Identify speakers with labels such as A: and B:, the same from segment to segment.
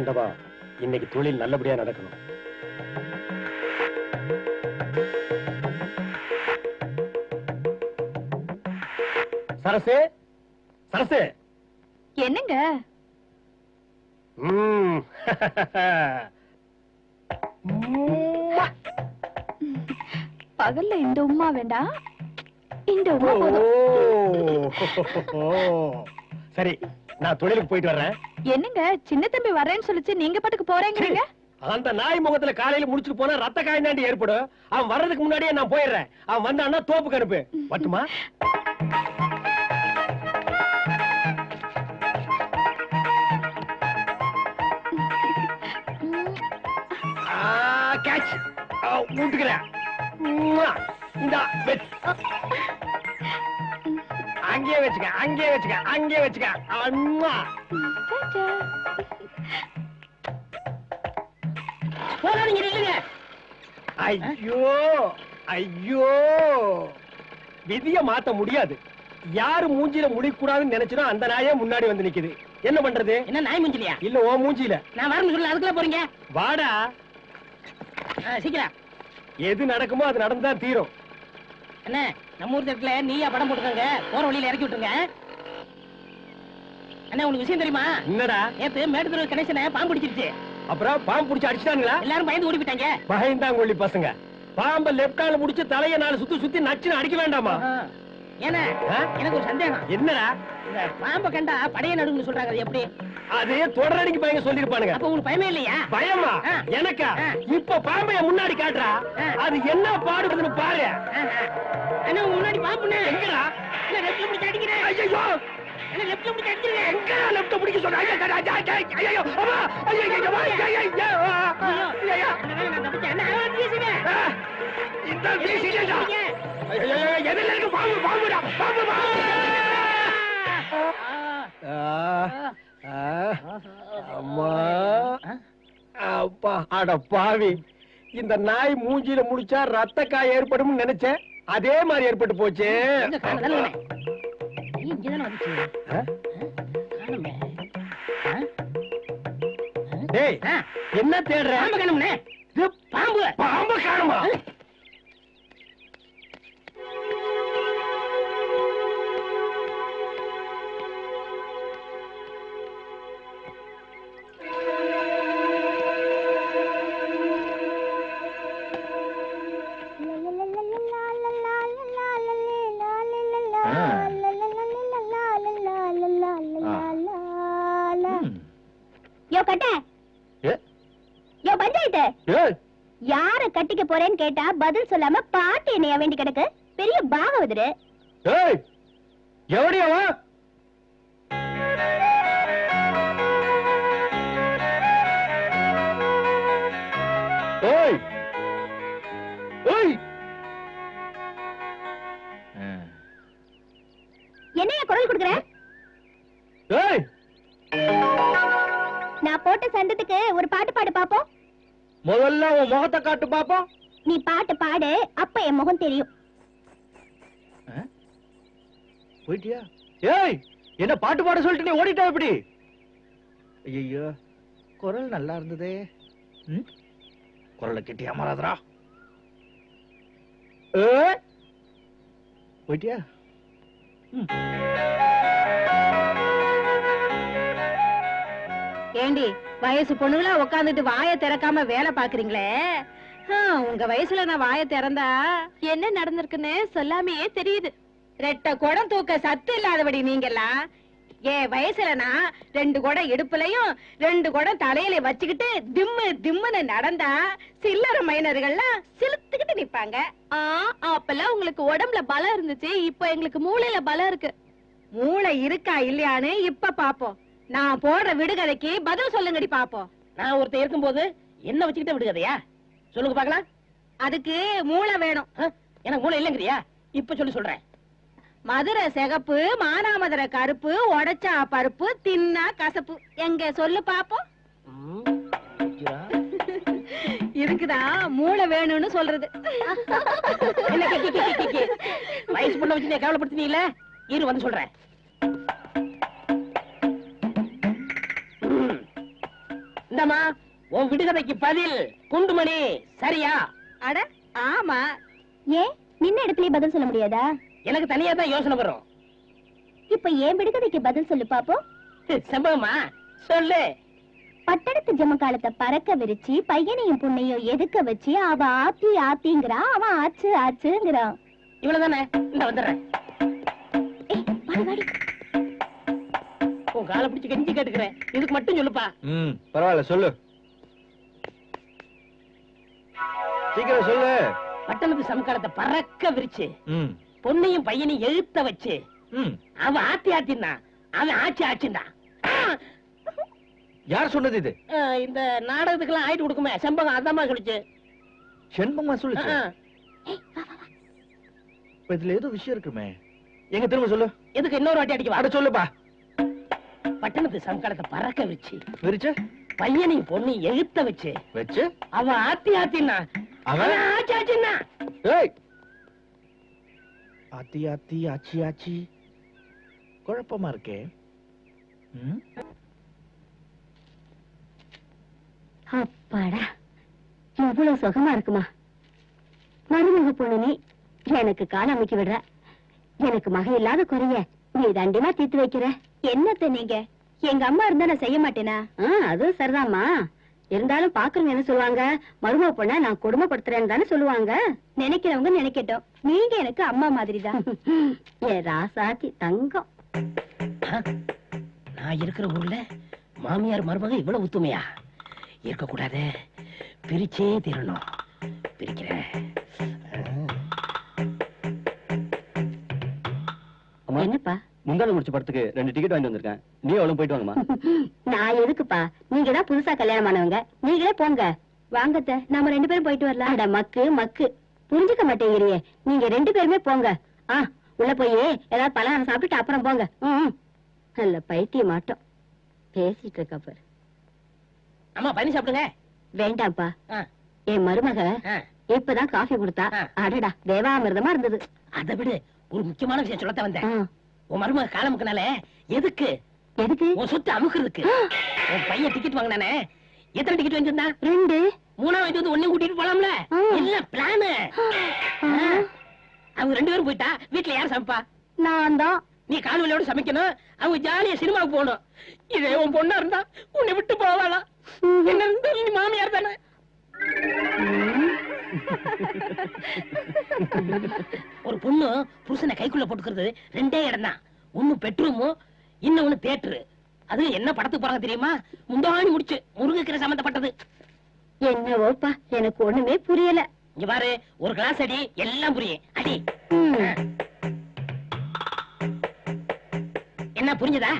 A: ஆண்டவா இன்னைக்கு தொழில் நல்லபடியா நடக்கணும். சரசு சரசு.
B: என்னங்க. பகல்ல இந்த உமா வேண்டாம் இந்த உமா.
A: சரி நான் தொழிலுக்கு போயிட்டு வர்றேன்.
B: என்னங்க சின்ன தம்பி வரேன்னு சொல்லிச்சு நீங்க பாட்டுக்கு போறேங்கிறீங்க?
A: அந்த நாய் முகத்துல காலையில முடிச்சுட்டு போனா ரத்த காயம் தாண்டி ஏற்படும். அவன் வர்றதுக்கு முன்னாடியே நான் போயிடுறேன். அவன் வந்தான்னா தோப்புக்கு அனுப்பு. மட்டுமா கேட்ச். விட்டுக்கிறேன் இந்த வச்சுக்க அங்கேயே வச்சுக்க அங்கேயே வச்சுக்க. அம்மா.
C: இல்லைங்க
A: ஐயோ ஐயோ. விதிய மாத்த முடியாது. யாரு மூஞ்சில முடிக்கூடாதுன்னு நினைச்சனோ அந்த நாயே முன்னாடி வந்து நிக்குது. என்ன பண்றது?
C: என்ன நாய் முஞ்சிலியா?
A: இல்ல ஓ மூஞ்சில
C: நான் வரணும் சொல்ல அதுக்குள்ள போறீங்க.
A: வாடா.
C: சீக்கிரம்.
A: எது நடக்குமோ அது நடந்துதான் தீரும்.
C: என்ன நம்ம ஊர் தட்டுல நீயா படம் போட்டுக்கோங்க போற வழியில இறக்கி விட்டுருங்க. அண்ணா உங்களுக்கு விஷயம் தெரியுமா?
A: என்னடா?
C: நேத்து மேட்டுத்தூர் கணேசனை பாம்பு பிடிச்சிருச்சு.
A: அப்புறம் பாம்பு புடிச்சு அடிச்சிட்டாங்களா
C: எல்லாரும் பயந்து ஓடி போயிட்டாங்க.
A: பயந்தாங்கொள்ளி பசங்க. பாம்ப லெப்டால முடிச்சு தலைய நாலு சுத்தி சுத்தி நச்சுன்னு அடிக்க வேண்டாமா.
C: ஏன்னா? எனக்கு ஒரு சந்தேகம்.
A: என்னடா?
C: இந்த பாம்பை கண்டா படைய நடுங்குன்னு சொல்றாங்க அது எப்படி?
A: அது தொடரடிக்கு பயங்க சொல்லிருப்பானுங்க
C: அப்ப உங்களுக்கு பயமே இல்லையா?
A: பயமா. எனக்கா. இப்ப பாம்பைய முன்னாடி காட்டுறா. அது என்ன பாடுபடுதுன்னு பாரு.
C: முன்னாடி பாம்புண்ணே.
A: எங்கடா?
C: பிடிச்சி அடிக்கிறேன்.
A: ஐயோ
C: என்ன லெஃப்ட்ல
A: எங்க லெஃப்ட் பிடிக்க சொல்ற ஐயோ ஐயோ ஐயோ ஐயோ அம்மா ஐயோ ஐயோ ஐயோ ஐயோ ஐயோ ஐயோ
C: நான் தப்பிச்சேன் அண்ணா அவன் வீசுவேன்
A: ஆ, இந்த வீசிட்டா ஐயோ ஐயோ எதில இருக்கு பாம்பு பாம்புடா பாம்பு பாம்பு அம்மா அப்பா அட பாவி இந்த நாய் மூஞ்சில முடிச்சா ரத்த காய் ஏற்படும் நினைச்சேன் அதே மாதிரி ஏற்பட்டு போச்சு
C: எங்க இங்கதானே வந்துச்சு? காணுமே?
A: டேய் என்ன தேடுற?
C: பாம்பு பாம்பு.
A: பாம்பு காணுமா?
B: கேட்டா பதில் சொல்லாம பாட்டு என்னைய வேண்டி கிடக்கு. பெரிய பாகவதரு.
A: ஏய், எவடி அவன்? ஏய் ஏய்
B: என்னைய குரல் கொடுக்குற?
A: ஏய்.
B: நான் போட்ட சண்டத்துக்கு ஒரு பாட்டு பாடு பாப்போம்.
A: முதல்ல உன் முகத்தை காட்டு பாப்போம்.
B: நீ பாட்டு பாடு அப்ப என் முகம் தெரியும்.
A: போயிட்டியா? ஏய் என்ன பாட்டு பாட சொல்லிட்டு நீ ஓடிட்டா எப்படி? ஐயோ குரல் நல்லா இருந்ததே. ம்? குரலை கெட்டி அமராதரா போயிட்டியா?
C: ஏண்டி வயசு பொண்ணுங்களா உட்காந்துட்டு வாயை திறக்காம வேலை பாக்குறீங்களே உங்க வயசுல நான் வாயை திறந்தா
B: என்ன நடந்திருக்குன்னு சொல்லாமையே தெரியுது.
C: ரெட்ட குடம் தூக்க சத்து இல்லாதபடி நீங்கெல்லாம் என் வயசுல நான் ரெண்டு குடம் இடுப்புலயும் ரெண்டு குடம் தலையில வச்சுக்கிட்டு திம்மு திம்முன்னு நடந்தா சில்லற மைனர்கள்லாம் சிலுத்துக்கிட்டு நிப்பாங்க.
B: ஆ அப்பெல்லாம் உங்களுக்கு உடம்புல பலம் இருந்துச்சு இப்போ எங்களுக்கு மூளையில பலம் இருக்கு.
C: மூளை இருக்கா இல்லையான்னு இப்ப பாப்போம். நான் போடுற விடுகதைக்கு பதில் சொல்லுங்கடி பாப்போம். நான் ஒருத்தர் இருக்கும்போது என்ன வச்சுக்கிட்ட விடுகதையா? சொல்லுங்க பாக்கலாம் அதுக்கு மூளை வேணும். எனக்கு மூளை இல்லைங்கிறியா? இப்ப சொல்லி சொல்றேன். மதுரை சிகப்பு மானாமதுரை கருப்பு உடைச்சா பருப்பு தின்னா கசப்பு. எங்க சொல்லு பாப்போம். இதுக்குதான் மூளை வேணும்னு சொல்றது. வயசு பொண்ணை வச்சு நீ கவலைப்படுத்தினீங்களே? இரு வந்து சொல்றேன்.
D: இந்தமா உன் விடுகதைக்கு பதில் குண்டுமணி சரியா?
C: அட ஆமா.
E: ஏன்? நின்ன இடத்துலயே பதில் சொல்ல முடியாதா?
D: எனக்கு தனியா தான் யோசனை வரும்.
E: இப்ப ஏன் விடுகதைக்கு பதில் சொல்லு பாப்போம்.
D: செம்பகமா சொல்லு.
E: பட்டணத்து ஜமக்காலத்தை பறக்க விரிச்சு பையனையும் பொண்ணையும் எதுக்க வச்சு அவ ஆத்தி ஆத்திங்கிறான் அவன் ஆச்சு ஆச்சுங்கிறான்.
D: இவ்வளவுதானே? இந்த வந்துடுறேன்.
E: ஏய், வாடி, வாடி.
D: உன் காலை பிடிச்சு கெஞ்சி கேட்டுக்கிறேன். இதுக்கு மட்டும் சொல்லுப்பா.
F: ம் பரவாயில்ல சொல்லு. சீக்கிரம் சொல்லு.
D: பட்டணத்து சமக்காலத்தை பறக்க விரிச்சு. பொண்ணையும் பையனையும் எழுத்த வச்சு.
F: ம்.
D: அவன் ஆத்தி ஆத்தின்னா அவன் ஆச்சு ஆச்சுன்னா.
F: யார் சொன்னது இது?
D: இந்த நாடகத்துக்கெல்லாம் ஆயிட்டு கொடுக்குமே. செம்பகம் அதாம்மா சொல்லிச்சு.
F: செண்பகமா சொல்லுச்சு? இதுல ஏதோ விஷயம் இருக்குமே. எங்க திரும்ப சொல்லு.
D: எதுக்கு இன்னொரு வாட்டி அடிக்க
F: அட சொல்லுப்பா.
D: பட்டணத்து சமக்காலத்தை பறக்க வச்சு
F: விரிச்சு?
D: பையனையும் பொண்ணையும் எழுத்த வச்சு.
F: வச்சு?
D: அவன் ஆத்தி ஆத்தின்னா
F: அவன்
D: அவன் ஆச்சு ஆச்சுன்னா
F: ஏய். ஆத்தி ஆத்தி ஆச்சி ஆச்சி. குழப்பமா இருக்கே?
E: அப்பாடா எவ்வளவு சுகமா இருக்குமா? மருமக பொண்ணு நீ எனக்கு கால் அமைக்க விடுற. எனக்கு மகன் இல்லாத குறைய நீ தண்டிமா தீர்த்து வைக்கிற. என்னத்த நீங்க? எங்க அம்மா இருந்தா நான் செய்ய மாட்டேனா? அதுவும் சரிதாம்மா. இருந்தாலும் பாக்குறவங்க என்ன சொல்லுவாங்க? மருமக பொண்ண நான் கொடுமைப்படுத்துறேன்னு தானே சொல்லுவாங்க? நினைக்கிறவங்க நினைக்கட்டும். நீங்க எனக்கு அம்மா மாதிரிதான். ஏ ராசாத்தி தங்கம்?
D: நான் இருக்கிற ஊர்ல மாமியார் மருமக இவ்வளவு ஒத்துமையா? இருக்க கூடாது பிரிச்சே தீரணும். பிரிக்கிறேன்.
E: என்னப்பா?
G: முந்தான முடிச்ச படத்துக்கு ரெண்டு டிக்கெட் வாங்கிட்டு வந்திருக்கேன். நீ அவளும் போயிட்டு வாங்கம்மா?
E: நான் எதுக்குப்பா? நீங்க தான் புதுசா கல்யாணம் ஆனவங்க நீங்களே போங்க. வாங்கத்த நாம ரெண்டு பேரும் போயிட்டு வரலாம். அட மக்கு மக்கு. புரிஞ்சுக்க மாட்டேங்கிறியே. நீங்க ரெண்டு பேருமே போங்க. ஆ உள்ள போய் ஏதாவது பலகாரம் சாப்பிட்டுட்டு அப்புறம் போங்க. ம். நல்ல பைத்தியம் மாட்டோம் பேசிட்டு இருக்க பாரு.
D: அம்மா பண்ணி சாப்பிடுங்க.
E: வேண்டாம்ப்பா. என் மருமக. இப்பதான் காஃபி கொடுத்தா. அடடா தேவாமிர்தமா இருந்தது.
D: அதை விடு. ஒரு முக்கியமான விஷயம் சொல்லத்தான் வந்தேன். உன் மருமக காலமுக்குனால எதுக்கு?
E: எதுக்கு?
D: உன் சொத்து அமுக்குறதுக்கு. உன் பையன் டிக்கெட் வாங்கினானே. எத்தனை டிக்கெட் வாங்கியிருந்தான்
E: ரெண்டு.
D: மூணாவது வாங்கிட்டு வந்து ஒன்னையும் கூட்டிட்டு போலாம்ல. இல்ல பிளானு அவங்க ரெண்டு பேரும் போயிட்டா வீட்டுல யார் சமைப்பா?
E: நான் தான்.
D: நீ கால் வலியோட சமைக்கணும். அவங்க ஜாலியா சினிமாவுக்கு போகணும். இதே உன் பொண்ணா இருந்தா உன்னை விட்டு போவாளா? என்ன இருந்தாலும் நீ மாமியார் தானே? ஒரு பொண்ணு புருஷனை கைக்குள்ள போட்டுக்கிறது ரெண்டே இடம் தான் ஒண்ணு பெட்ரூமும் இன்னொன்னு தேட்டரு அது என்ன படத்துக்கு போறாங்க தெரியுமா? முந்தாணி முடிச்சு முருங்கக்கீரை சம்பந்தப்பட்டது.
E: என்னவோப்பா எனக்கு ஒண்ணுமே புரியல.
D: இங்க பாரு ஒரு கிளாஸ் அடி எல்லாம் புரியும். அடி. என்ன புரிஞ்சதா?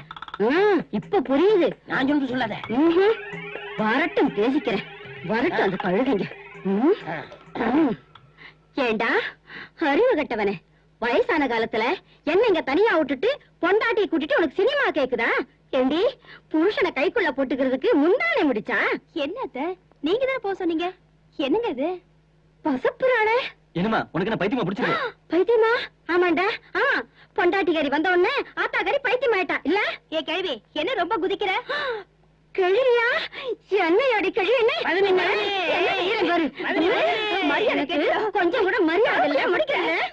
E: இப்ப புரியுது.
D: நான் சொல்றது சொல்லாத.
E: வரட்டும் பேசிக்கிறேன். வரட்டும் அந்த ம். ஏண்டா? அறிவு கட்டவனே. வயசான காலத்துல என்ன இங்க தனியா விட்டுட்டு பொண்டாட்டியை கூட்டிட்டு உனக்கு சினிமா கேக்குதா? ஏண்டி புருஷனை கைக்குள்ள போட்டுக்கிறதுக்கு முந்தானே முடிச்சா? என்னத்த? நீங்க தான் போக சொன்னீங்க. என்னங்க இது? பசப்புறானே.
G: என்னம்மா உனக்கு என்ன பைத்தியமா பிடிச்சிருக்கு?
E: பைத்தியமா? ஆமாண்டா. ஆ பொண்டாட்டிக்காரி வந்த உடனே ஆத்தாக்காரி பைத்தியம் ஆயிட்டா இல்ல? ஏ கேள்வி என்ன ரொம்ப குதிக்கிற? கிழியா என்ன அடி கிழி என்ன கொஞ்சம் கூட மரியாதை இல்ல. முடிக்கிறேன்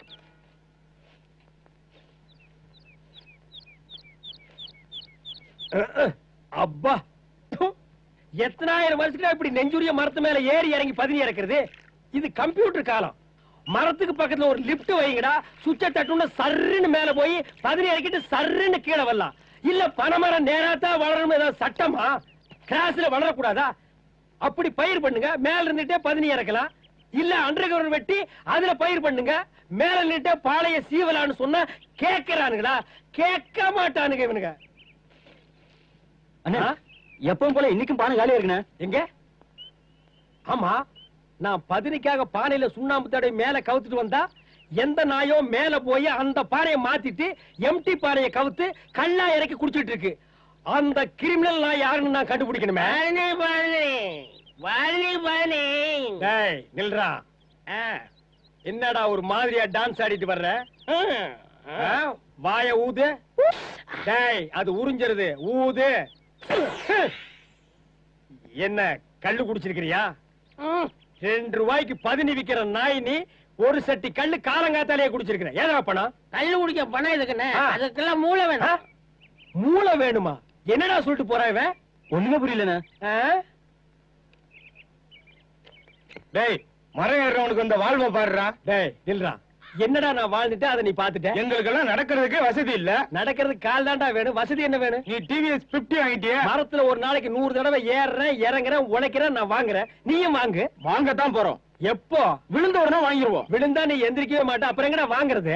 A: அப்பா. ப்பு. எத்தனாயிரம் வருஷத்துக்கு இப்படி நெஞ்சுரிய மரத்து மேல ஏறி இறங்கி பதினி இறக்குறது? இது கம்ப்யூட்டர் காலம். மரத்துக்கு பக்கத்துல ஒரு லிப்ட் வைங்கடா. சுவிட்ச தட்டுன்னு சர்ருன்னு மேல போய் பதினி இறக்கிட்டு சர்ருன்னு கீழே வரலாம். இல்ல பனைமரம் நேராத்தான் வளரணும் ஏதாவது சட்டமா? கிராஸ்ல வளரக்கூடாதா? அப்படி பயிர் பண்ணுங்க மேல இருந்துட்டே பதினி இறக்கலாம். இல்ல அண்டர் வெட்டி அதுல பயிர் பண்ணுங்க. மேல நின்னுட்டே பாளைய சீவலான்னு சொன்னா கேக்குறானுங்களா கேட்க மாட்டானுங்க இவனுங்க.
G: அண்ணா? எப்பவும் போல இன்னைக்கும் பானை காலியா இருக்குண்ணே?
A: எங்க? ஆமா நான் பதினிக்காக பானையில சுண்ணாம்பு தடவை மேல கவுத்துட்டு வந்தா எந்த நாயோ மேல போய் அந்த பானையை மாத்திட்டு எம்டி பானையை கவுத்து கல்லா இறக்கி குடிச்சிட்டு இருக்கு. அந்த கிரிமினல் நான் யாருன்னு நான் கண்டுபிடிக்கணுமே? நில்றா. என்னடா ஒரு மாதிரியா டான்ஸ் ஆடிட்டு வர்ற? வாய ஊது. டேய் அது உறிஞ்சிருது. ஊது. என்ன கள்ளு குடிச்சிருக்கிறியா? ரெண்டு ரூபாய்க்கு பதினி விக்கிற நாய் நீ ஒரு சட்டி கள்ளு காலங்காத்தாலேயே குடிச்சிருக்கிற ஏதா பணம்
D: கள்ளு குடிக்க பணம் எதுக்குண்ணே. அதுக்கெல்லாம் மூளை? வேணும்.
A: மூளை வேணுமா? என்னடா சொல்லிட்டு போறா இவன்?
G: ஒண்ணுமே புரியலண்ணே.
A: ஆ? டேய் மரம் ஏறவனுக்கு இந்த வாழ்வை பாடுறா டேய் நில்றா. என்னடா நான் வாழ்ந்துட்டு அதை நீ பாத்துட்ட எங்களுக்கெல்லாம் நடக்கிறதுக்கு வசதி இல்ல. நடக்கிறதுக்கு கால் தான்டா வேணும். வசதி என்ன வேணும்? நீ டிவிஎஸ் பிப்டி வாங்கிட்டிய? மரத்துல ஒரு நாளைக்கு நூறு தடவை ஏறுறேன் இறங்குறேன் உழைக்கிறேன் நான் வாங்குறேன். நீயும் வாங்கு. வாங்கத்தான் போறோம். எப்போ? விழுந்த உடனே வாங்கிருவோம். விழுந்தா நீ எந்திரிக்கவே மாட்ட அப்புறம் எங்கடா வாங்குறது?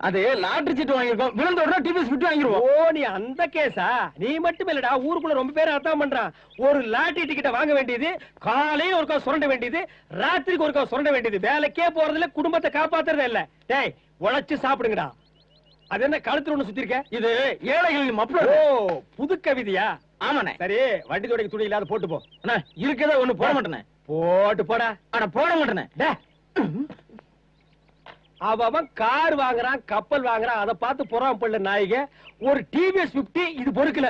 A: அது லாட்டரி சீட்டு வாங்கிருக்கோம் விழுந்த உடனே டிவிஎஸ் பிப்டி வாங்கிருவோம். ஓ நீ அந்த கேஸா? நீ மட்டும் இல்லடா ஊருக்குள்ள ரொம்ப பேர் அதான் பண்றான். ஒரு லாட்டரி டிக்கெட்டை வாங்க வேண்டியது காலையில ஒருக்கா சுரண்ட வேண்டியது ராத்திரிக்கு ஒருக்கா சுரண்ட வேண்டியது. வேலைக்கே போறதுல குடும்பத்தை காப்பாத்துறதே இல்ல. டேய் உழைச்சு சாப்பிடுங்கடா. அது என்ன கழுத்துல ஒண்ணு சுத்தி இருக்க இது ஏழைகளின் மப்ள ஓ புது கவிதையா? ஆமாண்ணே. சரி வண்டி துடைக்க துணி இல்லாத போட்டு போ. அண்ணா இருக்கதா ஒண்ணு போட மாட்டேனே போட்டு போடா. ஆனா போட மாட்டேன். அவன் கார் வாங்குறான் கப்பல் வாங்குறான் அதை பார்த்து புறாம பள்ள நாய்க ஒரு டிவிஎஸ் 50 இது பொறுக்கல.